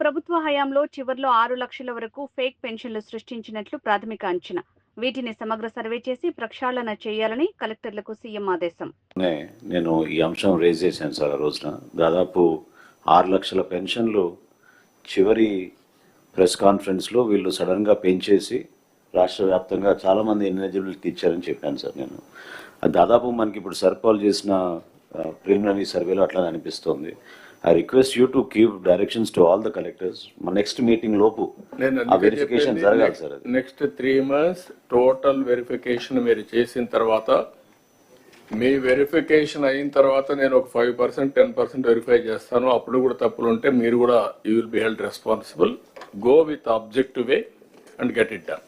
ప్రభుత్వ హయాంలో చివర్లో ఆరు లక్షల వరకు ఫేక్ పెన్షన్లు సృష్టించినట్లు ప్రాథమిక అంచనా. వీటిని సమగ్ర సర్వే చేసి ప్రక్షాళన చేయాలని కలెక్టర్లకు సీఎం ఆదేశం. నేను ఈ అంశం రేజ్ చేశాను సార్ ఆ రోజున. దాదాపు ఆరు లక్షల పెన్షన్లు చివరి ప్రెస్ కాన్ఫరెన్స్లో వీళ్ళు సడన్గా పెంచేసి రాష్ట్ర వ్యాప్తంగా చాలామంది ఎలిజిబిలిటీ ఇచ్చారని చెప్పాను సార్ నేను. దాదాపు మనకి ఇప్పుడు సర్పాల్ చేసిన ప్రిలిమినరీ సర్వేలో అట్లా అనిపిస్తోంది. I request you to keep directions to all the collectors మన నెక్స్ట్ మీటింగ్ లోపు నేను ఆ వెరిఫికేషన్ జరగాలి sir next three months total verification మీరు చేసిన తర్వాత మీ వెరిఫికేషన్ అయిన తర్వాత నేను ఒక five percent ten percent verify చేస్తాను. అప్పుడు కూడా తప్పులు ఉంటే మీరు కూడా you will be held responsible go with objective way and get it done